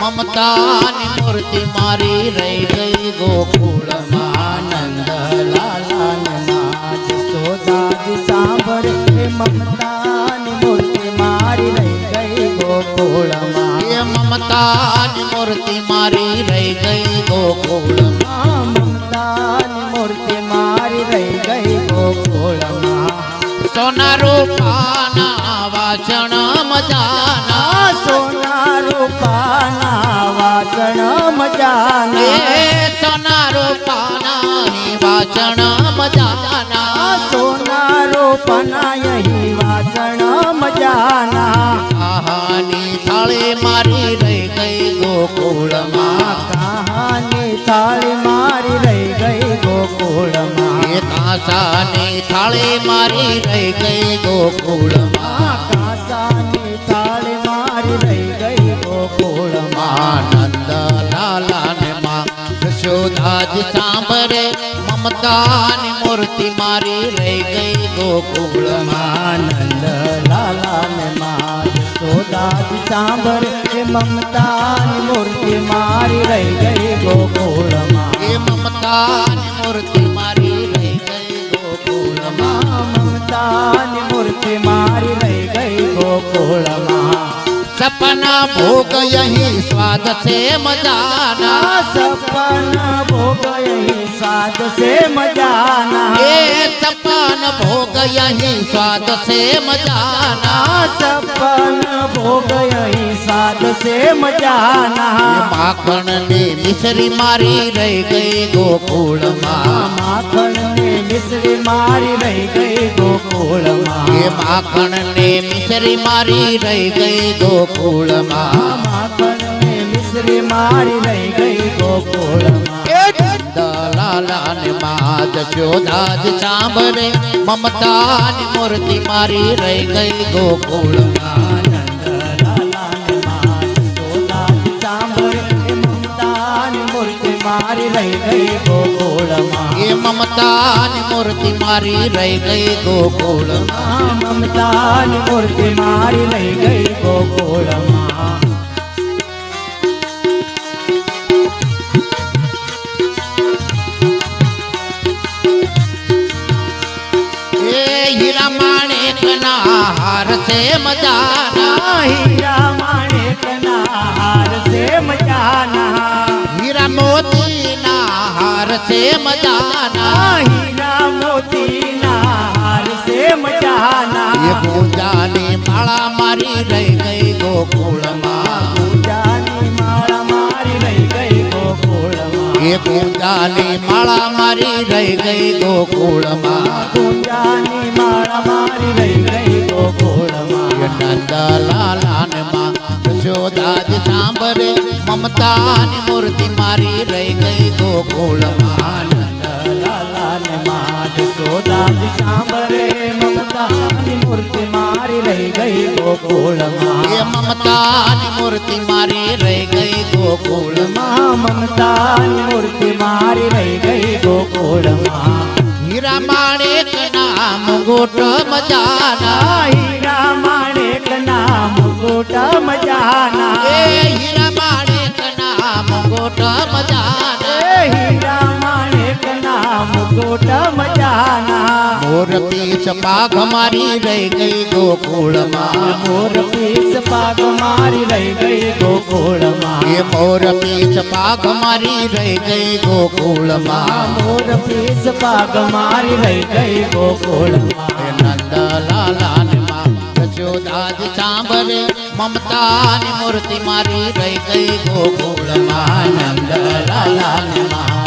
મમતાની મૂર્તિ મારી રહી ગઈ ગોકુળમાં આનંદ લાલાને સોદાજી સાંભળે. મમતાની મૂર્તિ મારી રહી ગઈ ગોકુળમાં એ મમતાની મૂર્તિ મારી રહી ગઈ ગોકુળમાં આ મમતાની મૂર્તિ મારી રહી ગઈ ગોકુળમાં સોના રૂપાના વાસણ મજાના. સોના રૂપાના વાસણ મજાના. સોના રૂપાના વાસણ મજાના. સોના રૂપાના વાસણ મજાના. આહાની થાળી મારી રહી ગઈ ગોકુળમાં કહાની થાળી મારી રહી ગઈ ગોકુળમાં કાસાની થાળી મારી રહી ગઈ ગોકુળમાં કાસાની થાળી મારી રહી ગઈ ગોકુળમાં આનંદ લાલાને માં યશોદાજી સાંભળે મમતાની મૂર્તિ મારી રહી ગઈ ગોકુળમાં આનંદ લાલા ને માત સોદાજી સાંભળે એ મમતાની મૂર્તિ મારી રહી ગઈ ગોકુળમાં એ મમતાની મૂર્તિ મારી રહી ગઈ ગોકુળમાં મમતાની મૂર્તિ મારી રહી ગઈ ગોકુળમાં સપના ભોગ યહી સ્વાદ છે મજાના આ સપન ભોગ यही स्वाद से मजाना ये सपन भोग यही स्वाद से मजाना सपन भोग यही स्वाद से मजाना माखन ने मिश्री मारी रह गई गोकुल हाँ, माखण ने मिश्री मारी रह गई गोकुल ये माखन ने मिश्री मारी रह गई गोकुल हाँ, माखण ने मिश्री मारी रह गई गोकुल લાલા ને માદ શોધાજ સાંભળે મમતાની મૂર્તિ મારી રહી ગઈ ગોકુળ મારી રહી ગઈ ગોકુળમાં એ મમતાની મૂર્તિ મારી રહી ગઈ ગોકુળમાં મમતાની મૂર્તિ મારી રહી ગઈ ગોકુળમાં હીરા માણેક ના હાર છે મજાના. હીરા માણેકના હાર છે મજાના. હીરા મોતી ના હાર છે મજાના. હીરા મોતીના હાર છે મજાના. એ પૂજાની માળા મારી રહી ગઈ ગોકુળમાં. પૂજાની માળા મારી રહી ગઈ ગોકુળમાં. એ પૂજાની રહી ગઈ ગોકુળમાં પૂજાની માળા મારી રહી ગઈ ગોકુળમાં એ નંદલાલા ને માં યશોદાજ સાંભળે મમતાની મૂર્તિ મારી રહી ગઈ ગોકુળમાં લાલાને માત સોદાજી સાંભળે મમતાની મૂર્તિ મારી રહી ગઈ ગોકુળમાં એ મમતાની મૂર્તિ મારી રહી ગઈ ગોકુળમાં મમતાની મૂર્તિ મારી રહી ગઈ ગોકુળમાં હીરા માણેક નામ ગોટ મજાના હીરા માણેક નામ ગોટ મજાના એ હીરા પીછ પાઘ મારી રહી ગઈ ગોકુળમાં. મોર પીસ પાગ મારી રહી ગઈ ગોકુળમાં એ મોર પીછ પાઘ મારી રહી ગઈ ગોકુળમાં. મોર પીસ પાગ મારી રહી ગઈ ગોકુળમાં એ નંદલાલા ને મમતાની મૂર્તિ મારી રહી ગઈ ગોકુળમાં. સાંભળે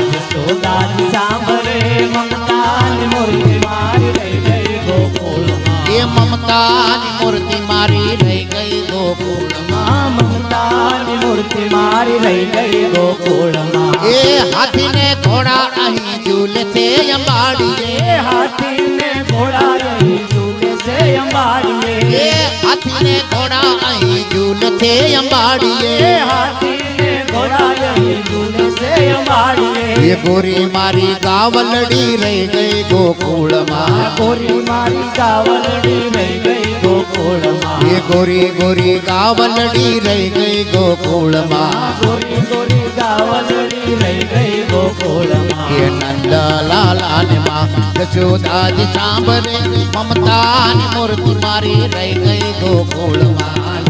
મમતાની મૂર્તિ મારી રહી ગઈ ગોકુળમાં. મમતાની મૂર્તિ મારી રહી ગઈ ગોકુળમાં. એ હાથીને ઘોડા અહીં ઝૂલે છે અંબાડીએ હાથીને ઘોડા રહી ઝૂલે છે અંબાડીએ. એ હાથીને ઘોડા અહીં ઝૂલે છે અંબાડીએ. એ એ ગોરી મારી ગાવલડી રહી ગઈ ગોકુળમાં. ગોરી મારી ગાવલડી રહી ગઈ ગોકુળમાં. એ ગોરી ગોરી ગાવલડી રહી ગઈ ગોકુળમાં. ગોરી ગોરી ગાવલડી રહી ગઈ ગોકુળમાં. એ નંદલાલાને માં જશોદાજી સાંભળે મમતાની મૂર્તિ મારી રહી ગઈ ગોકુળમાં.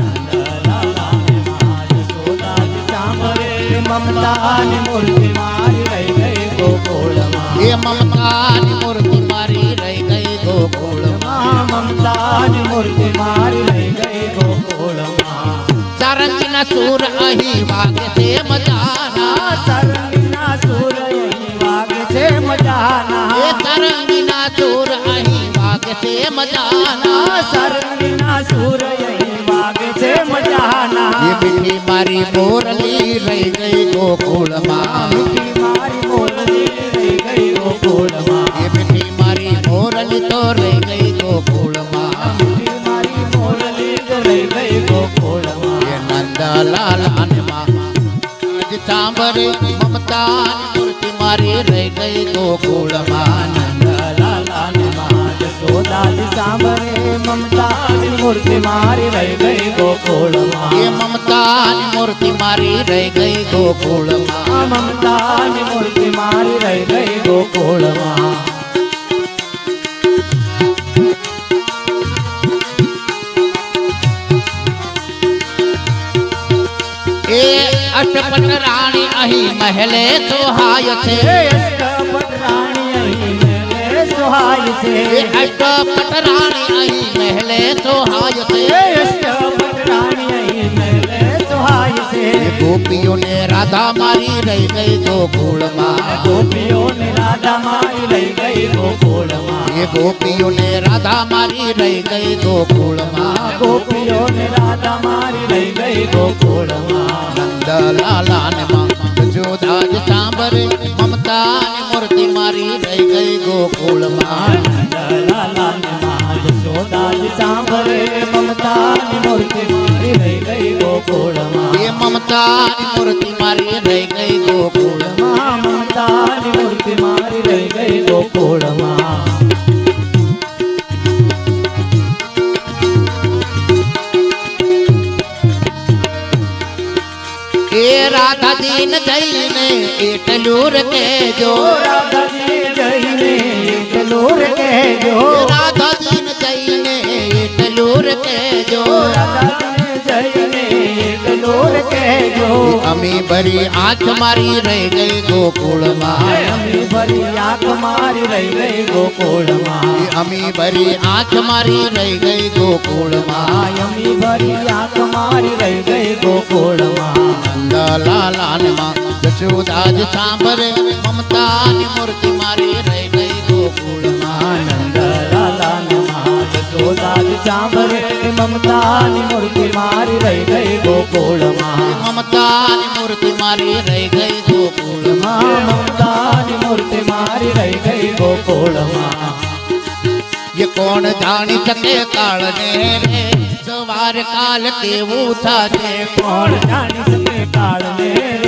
મમતાની મૂર્તિ મારી રહી ગઈ ગોકુળમાં. એ મમતાની મૂર્તિ મારી રહી ગઈ ગોકુળમાં. મમતાની મૂર્તિ મારી રહી ગઈ ગોકુળમાં. સારંગીના સૂર અહીં વાગે છે મજાના. સરંગના સૂર અહીં વાગે છે એ મજાના તરંગીના સૂર અહીં વાગે છે મજાના. સરંગના સૂર અહીં એ મીઠી મારી બોરલી રહી ગઈ ગોકુળમાં. એ મારી તો રહી ગઈ ગોકુળમાં. નંદલાલ આજ સાંભળે મમતાની મૂર્તિ મારી રહી ગઈ ગોકુળમાં. સાંભળે મમતાની મૂર્તિ મારી રહી ગઈ ગોકુળમાં. એ મમતાની મૂર્તિ મારી રહી ગઈ ગોકુળમાં. મમતાની મૂર્તિ મારી રહી ગઈ ગોકુળમાં. એ અષ્ટપટ રાણી અહીં મહેલે સોહાય છે. એ અષ્ટપટ રાણી સુહાય છે અષ્ટપટ રાણી અહીં મહેલે સોહાય છે અષ્ટપટ રાણી અહીં મેલે સુહાય છે ગોપીઓને રાધા મારી રહી ગઈ ગોકુળમાં ગોપીઓને રાધા મારી રહી ગઈ ગોકુળમાં એ ગોપીઓને રાધા મારી રહી ગઈ ગોકુળમાં ગોપીઓને રાધા મારી ગઈ ગોકુળમાં ગોકુળમાં માજ સાંભળે મમતાની મૂર્તિ મારી રહી ગઈ ગોકુળમાં એ મમતાની મૂર્તિ મારી રહી ગઈ ગોકુળમાં મમતાની મૂર્તિ મારી રહી ગઈ ગોકુળમાં એ રાધાજીન જઈને એટલું ઓ રાધાજી જઈને એટલું કહેજો. રાધાજીને જઈને એટલું કહેજો. અમી ભરી આંખ મારી રહી ગઈ ગોકુળમાં. અમે ભરી આંખ મારી રહી ગઈ ગોકુળમાં. અમે ભરી આંખ મારી રહી ગઈ ગોકુળમાં. અમે ભરી આંખ મારી રહી ગઈ ગોકુળમાં. નંદલાલાનમાં જશોદાજ સાંભરે મમતાની મૂર્તિ મારી રહી ગઈ ગોકુળમાં. સોદાજ સાંભળે મમતાની મૂર્તિ મારી રહી ગઈ ગોકુળમાં. મમતાની મૂર્તિ મારી રહી ગઈ ગોકુળમાં. મમતાની મૂર્તિ મારી રહી ગઈ ગોકુળમાં. એ કોણ જાણી શકે કાળને રે? સવાર કાલ કેવું થશે? કોણ જાણી શકે કાળને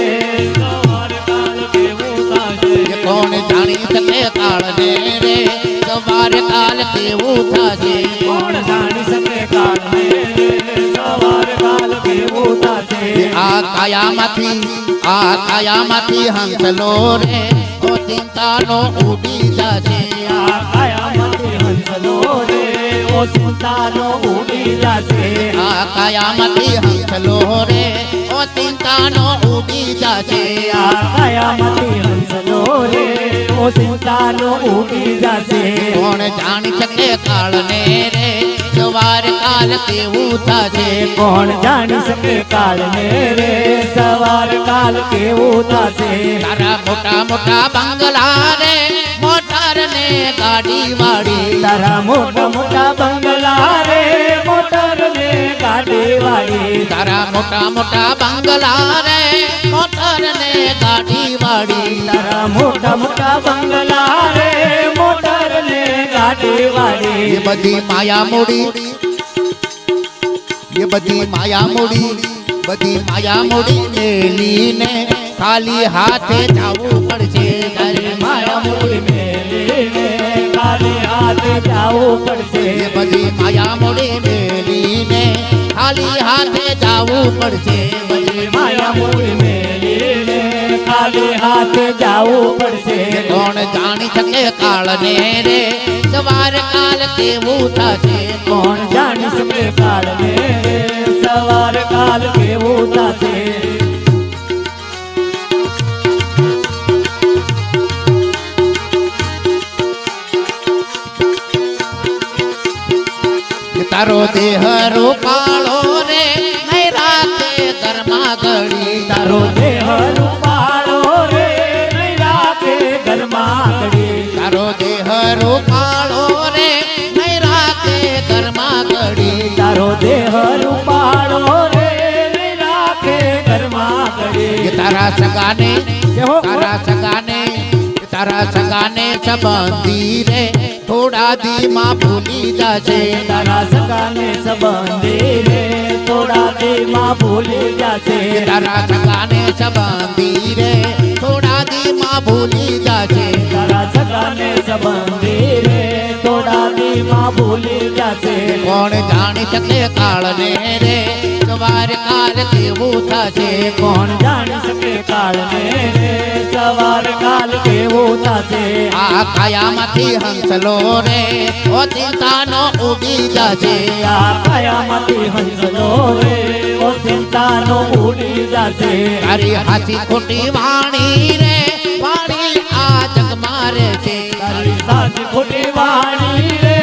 જાણી શકે કાળને રે સવાર કાલ કેવું થશે? કોણ જાણી શકે કાળને રે સવાર કાલ કેવું થશે? આ કાયામાંથી આ કાયામાંથી હંસલો રે ઓ ચિંતાનો ઉડી જશે. આ કાયામાંથી ચિંતાનો ઉડી જશે આ કયામતી હંસલો રે ઓ ચિંતાનો ઉડી જશે આ કયામતી હંસલો રે ઓ ચિંતાનો ઉડી જશે કોણ જાણી શકે કાળને રે? સવાર કાલ કેવું થશે કોણ જાણી શકે કાળને રે? સવાર કાલ કેવું થશે તારા મોટા મોટા બંગલા રે મોટર ને ગાડી વાળી. તારા મોટા મોટા બંગલા રે મોટર ને ગાડી વાળી. તારા મોટા મોટા બંગલા રે મોટર ને ગાડી વાળી. તારા મોટા મોટા બંગલા રે ગાડી એ બધી માયા મોડી એ બધી માયા મોડી બધી માયા મોડી મેલીને ખાલી હાથે જવું પડશે. તારે માયા મેલીને ખાલી હાથે જાવું પડશે. એ બધી માયા મૂડી મેલીને ખાલી હાથે જાવું પડશે. બધી માયા મોડી મેલીને ખાલી હાથે જાવું પડશે. કોણ જાણી શકે કાળને રે? સવાર કાલ કેવું થશે? કોણ જાણી શકે કાળને સવાર કાલ કેવું થશે? તારો દેહ રૂપાળો રે? મેરા તે ઘરમાં ઘડી. તારો દેહ તારો દેહ રૂપાળો રે નહીં રાતે ઘરમાં ઘડી. તારો દેહ રૂપાળો રે નહીં રાખે ઘરમાં ઘડી. તારા સગાને? તારા સગાને તારા સગાને સંબંધી રે. થોડા દીમાં ભૂલી જશે તારા સગાને સંબંધી રે થોડા દીમાં ભૂલી જશે તારા સગાને સંબંધી રે. થોડા દીમાં ભૂલી જશે ભૂલી જશે. કોણ જાણી શકે કાળને રે? સવાર કાલ કેવું થશે? કોણ જાણી શકે કાળને રે? સવાર કાલ કેવું થશે? આ કાયામાંથી હંસલો રે ઓ ચિંતાનો ઉડી જશે. આ કાયામાંથી હંસલો રે ઓ ચિંતાનો ઉડી જશે. તારી હાથી ખોટી વાણી રે મારે છે તારી સાચી ખોટી વાણી રે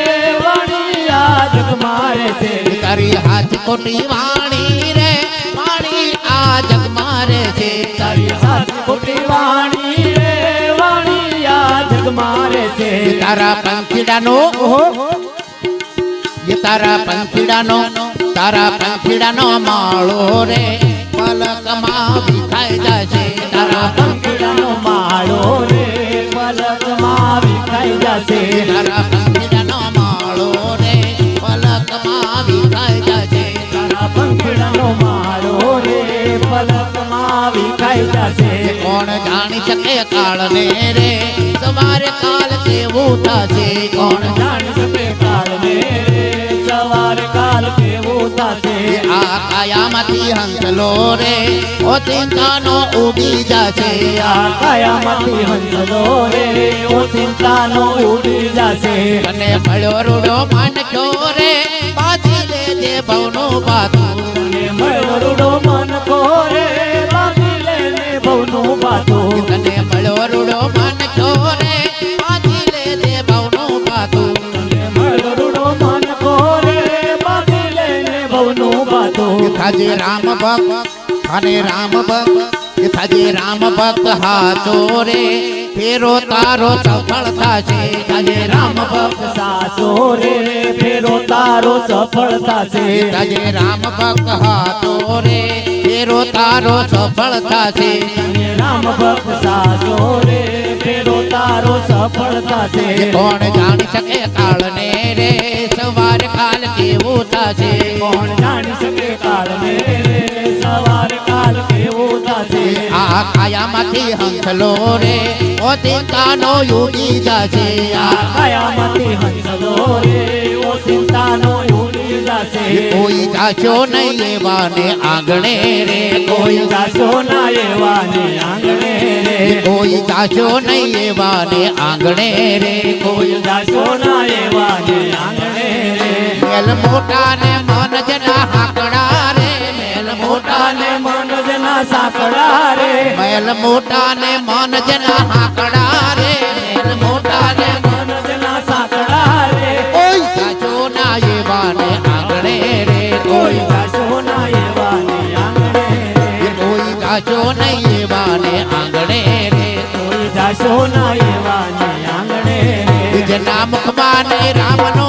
વાણી આ જગ મારે છે તારી હાથ ખોટી વાણી રે વાણી આ જગ મારે છે તારી સાચી ખોટી વાણી રે વાણી આ જગ મારે છે તારા પંખીડાનો ઓહો. એ તારા પંખીડાનો તારા પંખીડાનો માળો રે પલકમાં વિખાઈ જશે. તારા પંખીડાનો માળો રે. પલકમાં વિખાઈ જશે. તારા પંખીડાનો માળો રે પલકમાં વિખાઈ જશે તારા પંખીડાનો માળો રે પલકમાં વિખાઈ જશે. કોણ જાણી શકે કાળને રે? સવારે કાલ કેવું થશે કોણ જાણી શકે કાળને રે? સવાર કાલ આ કાયામાંથી હંસલો રે ઓ ચિંતાનો ઉડી જશે. આ કાયામાંથી હંસલો રે ઓ ચિંતાનો ઉડી જશે. અને મળ્યો રૂડો માનજો રે પાછી લેજે ભવનો બાતું થાજે રામ ભક્ત, અને રામ ભક્ત, એ થાજે રામ ભક્ત હાચો રે. ફેરો તારો સફળ થશે, થાજે રામ ભક્ત સાસો રે. ફેરો તારો સફળ થશે તાજે રામ ભક્ત હાચો રે. ફેરો તારો સફળ થશે રામ ભક્ત સાસો રે. ફેરો તારો સફળ થશે. કોણ જાણી શકે કાળને રે? સવાર કાલ કેવું થશે? કોણ આ હંસલો રે ઓ ચિંતાનો યુગી જશે આ. હંસલો રે ઓ ચિંતાનો જશે. કોઈ જાશો નહીં એવાને આંગણે રે. કોઈ જાશો ના એવાને આંગણે રે. કોઈ જાશો નહીં એવાને આંગણે રે. કોઈ જાશો ના એવાને આંગણે રે. મોટા ને મન જના હાકડા મોટા અને મન જના સાંકળા રે. મેલ મોટા ને મન જના હાકડા રે. મેલ મોટા ને મન જના સાંકળા રે. ઓય! જાશો ના એવાને આંગણે રે. કોઈ કોઈ જાશો ના એવાને આંગણે રે. કોઈ જાશો નહીં એવાને આંગણે રે. ઓય જાશો ના એવાને આંગણે રે. જના મુખમાં નહીં રામનું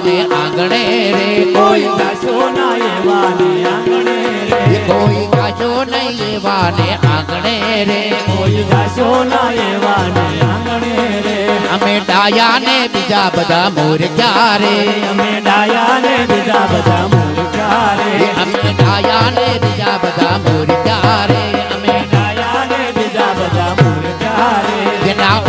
એવાને આંગણે રે. કોઈ કાશો ના એવાને આંગણે રે. કોઈ કાશો નહીં એવાને આંગણે રે. કોઈ કાશો ના એવા ને આંગણે રે. અમે ડાયાને બીજા બધા મોરક્યા રે. અમે ડાયા ને બીજા બધા મૂર્ખા રે. અમે ડાયાને બીજા બધા મોરક્યા રે.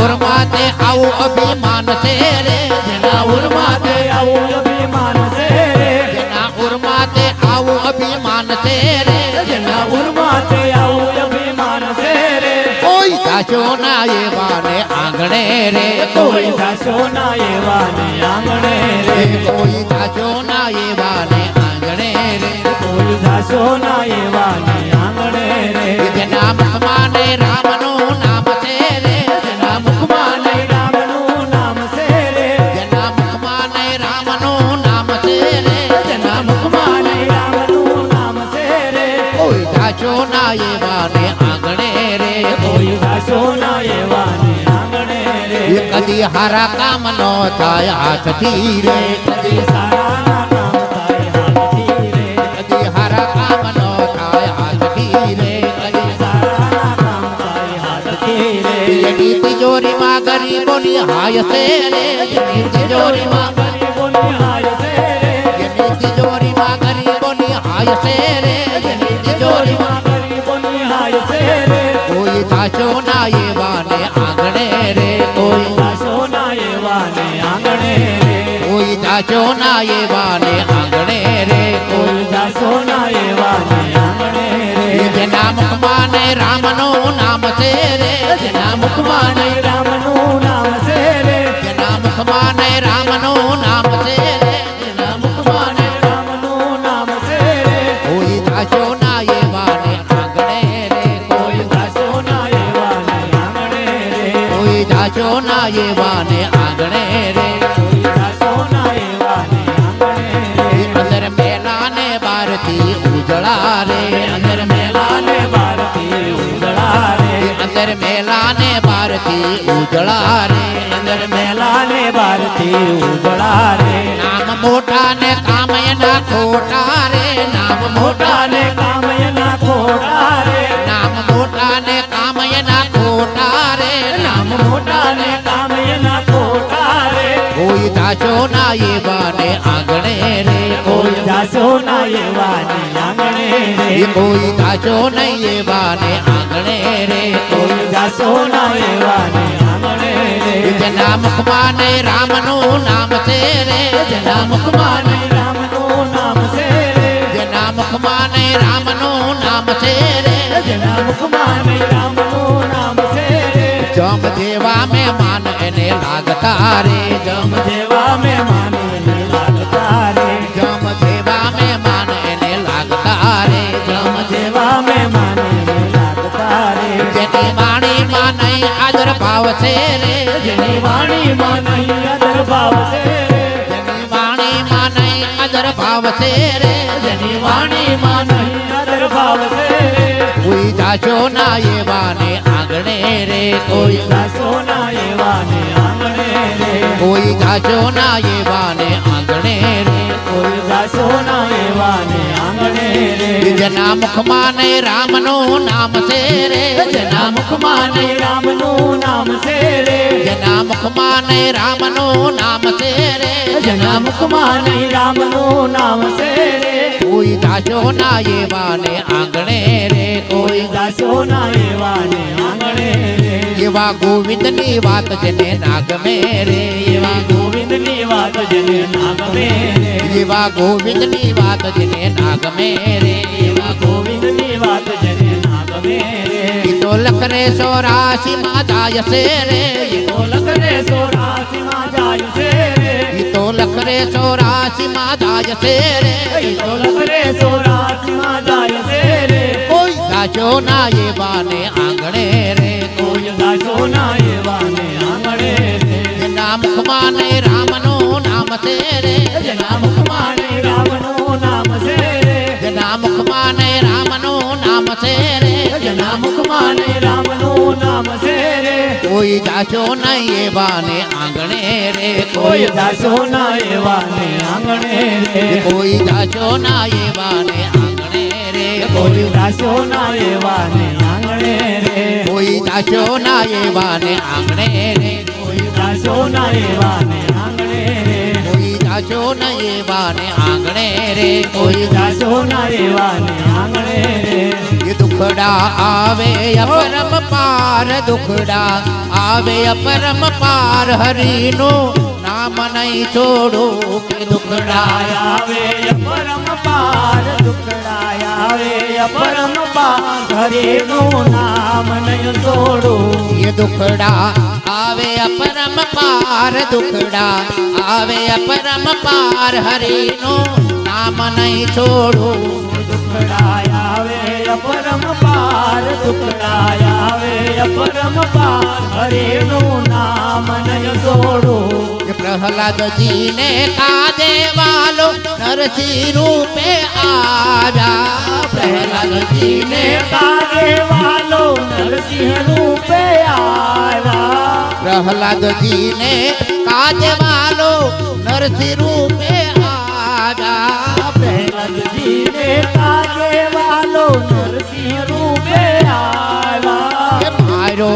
જેના ઉરમાતે આવું અભિમાન છે રે. જેના ઉરમાતે તે આવું અભિમાન છે રે. જેના ઉરમાતે આવું અભિમાન છે રે. જેના ઉરમાં તે આવું અભિમાન છે રે. કોઈ દાશો ના એવાને આંગણે રે. કોઈ જાશો ના એવા ને આંગણે રે. કોઈ દાશો ના એવાને આંગણે રે. કોઈ જાશો ના એવા ને આંગણે રે. જેના મુખમાં ને રામનું દાશો ના એવાને આંગણે રે કોઈ જાશો એવા ને આંગણે રે. કદી હારા કામ નો થાય હાથથી રે. કદી સારાના નામ થાય હાથથી રે. કદી હારા કામ નો થાય હાથથી રે. કદી સારાના નામ થાય હાથથી રે. એની તિજોરીમાં ગરીબોની હાય છે રે. એની ગરીબો ની હાય છે રે. એની ગરીબો ની હાય છે રે. એની તિજોરીમાં ગરીબોની હાય છે રે કોઈ થાચો ના એવાને આંગણે રે. કોઈ જાશો ના એવા ને આંગણે રે. કોઈ થાચો ના એવાને આંગણે રે. કોઈ જાશો ના એવા આંગણે રે. જેના મુખમાં રામનું નામ છે રે. જેના મુખમાં રામનું નામ છે રે. જેના મુખમાં રામનું નામ એવા ને આંગણે રે. અંદર મેલા ને બારથી ઉજળા રે. અંદર મેલા ને ભારતી ઉજળા રે. અંદર મેલા ને બારથી ઉજળા રે. અંદર મેલા ને ભારતી ઉજળા રે. નામ મોટા ને કામયના ખોટા રે. નામ મોટા દાચો ના એવાને આંગણે રે. કોઈ જાશો ના એવાને આંગણે રે. કોઈ જાશો નહીં એવાને આંગણે રે. કોઈ જાશો ના એવાને આંગણે રે. જેના મુખમાં ને રામનું નામ છે રે. જેના મુખમાં ને માને રામનું નામ છે રે. જેના મુખમાં ને રામનું નામ છે રે. જેના મુખમાં ને રામનું નામ છે રે. જમ જેવા મહેમાન એને લાગતા રે. જમ જેવા મેં એને લાગતા રે. જમ જેવા મહેમાન એને લાગતા રે. જમ જેવા મેં એને લાગતા રે. જેની વાણી માં નહીં આદર ભાવ છે રે. જેની વાણી માં નહીં આદર ભાવ છે માં નહીં અદર ભાવ છે રે. જેની વાણી માં નહીં અદર ભાવ છે રે. કોઈ જાશો ના એવાને આંગણે રે કોઈ જાશો ના એવા ને આંગણે રે કોઈ ઘાસો ના એવાને આંગણે રે. કોઈ ઘાસો ના એવા ને આંગણે રે. જેના મુખમાં ને રામનું નામ છે રે. જેના મુખમાં ને રામનું નામ છે રે. જેના મુખમાં ને રામનું નામ છે રે. જેના મુખમાં રામનું નામ છે રે. કોઈ ઘાસો ના એવાને આંગણે રે. કોઈ ઘાસો ના એવા ને આંગણે રે. એવા ગોવિંદની વાત જેને નાગમે રે. એવા ગોવિંદની વાત જને ના ગમે રે એવા ગોવિંદની વાત જેને નાગમે રે એવા ગોવિંદની વાત જેને ના ગમે રે તો લખરે સોરાશી માં જાય છે રે. તો તો લખને સોરાસીમાં જાય છે રે. તો લખરે ચોરાસી માં જાય છે રે. તો લખને સોરાસીમાં જાય છે રે. કોઈ ગાજો ના એવાને આંગણે રે. નામ છે રે જેના મુખમાં રામનું નામ છે રે જેના મુખમાં રામનું નામ છે રે જેના મુખમાં રામનું નામ છે રે કોઈ જાજો નહીં એવાને આંગણે રે, કોઈ જાશો ના એવા આંગણે રે. કોઈ જાજો ના એવાને આંગણે રે. કોઈ દાસો ના એવાને આંગણે રે. કોઈ દાસો ના એવાને આંગણે રે. કોઈ દાસો ના એવાને આંગણે રે. કોઈ ન ના એવા ને આંગણે રે. કોઈ દાસો ના એવા ને આંગણે રે. એ દુખડા આવે અપરમ પાર દુખડા આવે અપરમ પાર હરિનું. નામ નહીં છોડો કે દુખડા આવે પરમ પાર દુખડાય આવે પરમ પાર હરેનું નામ નહીં છોડો એ દુખડા આવે, અપરમ પાર દુખડા આવે, અપરમ પાર હરિનું નામ નહીં છોડો દુખડાય આવે પરમ પાર દુખડાય આવે પરમ પાર હરેનું નામ નહીં છોડું પ્રહલાદજીને કાજે વાલો નરસિંહ રૂપે આવ્યા. પ્રહલાદજીને કાગે વાલો નરસિંહ રૂપે આવ્યા. પ્રહલાદજીને કાજે વાલો નરસિંહ રૂપે આવ્યા. પ્રહલાદજીને કાગે વાલો નરસિંહ રૂપે આવ્યા મારો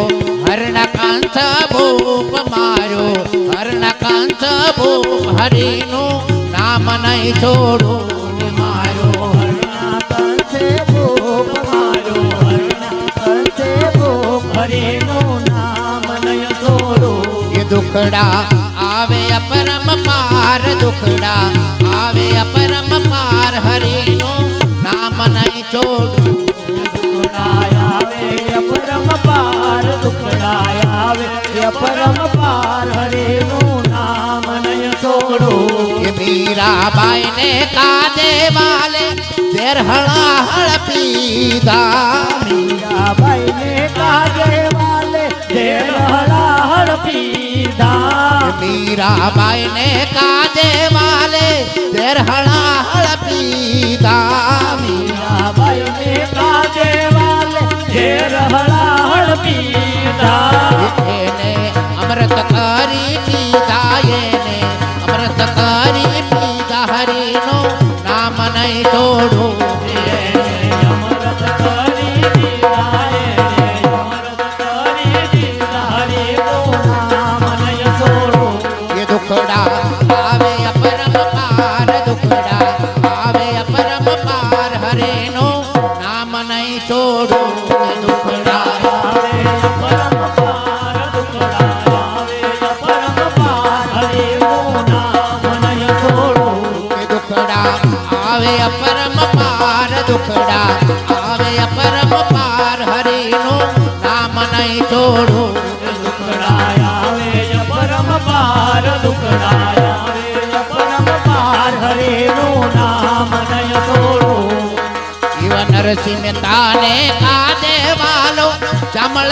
હરણકાંત ભૂપ મારો ભૂપ હરિનું નામ નહીં છોડું મારો દુખડા આવે પરમ પાર દુખડા મીરાબાઈ ને કાદે વાલે તેર હળા હળ પીધા. મીરાબાઈ ને કાદે વાલે દેર હળાહળ પીધા. મીરાબાઈ ને કાદે વાલે તેર હળા હળ પીધા. મીરાબાઈ ને કાદે વાલે દેર હળાહળ પીધા. એને અમૃત કરી પીધા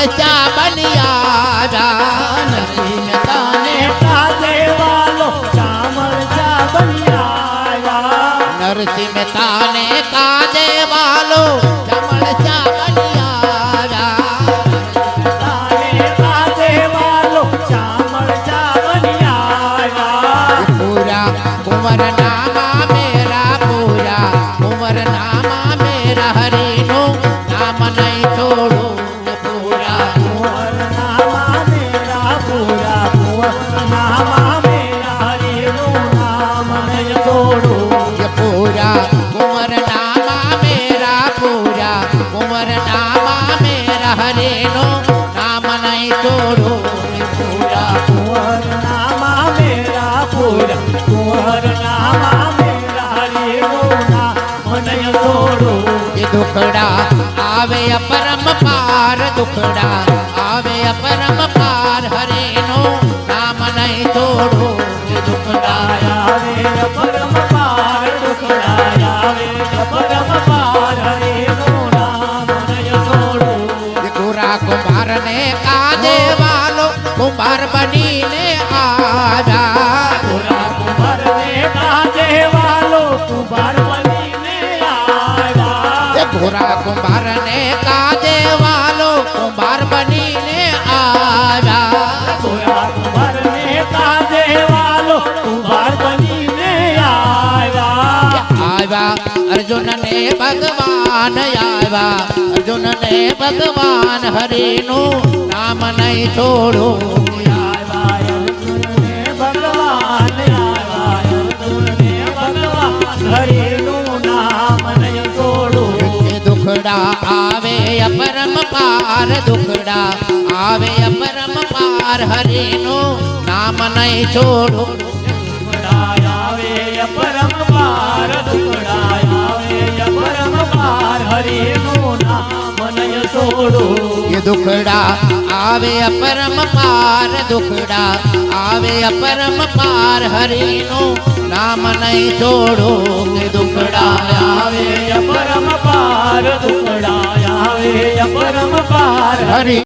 ચમળ ચા બનિયા જા નરસિંહ મહેતાને ને કાજે વાલો ચામળ ચા બનિયા નરસિંહ મહેતાને દુખડા, આવે અપરમ પાર દુખડા, આવે અપરમ પાર હરે નો નામ નહીં છોડો દુખડા, આવે અપરમ પાર દુખડા, આવે અપરમ પાર ભૂરા કુંભાર ને કાજે વાલો કુંભાર બનીને આવ્યા. ભૂરા કુંભાર ને કાજે વાલો કુંભાર બનીને આવ્યા. આવ્યા. અર્જુન ને ભગવાન આવ્યા. અર્જુન ને ભગવાન હરિનું નામ નહીં છોડું. આવે અપરમ પાર દુખડા, આવે અપરમ પાર હરિનું નામ નહીં છોડો. આવે અપરમ પાર દુખડાય આવે પાર હરિનું નામ નહીં છોડું કે દુખડા આવે અપરમ પાર દુખડા આવે અપરમ પાર હરિનું નામ નહીં છોડો કે દુખડા આવે અપરમ પાર દુખડા આવે અપરમ પાર હરિ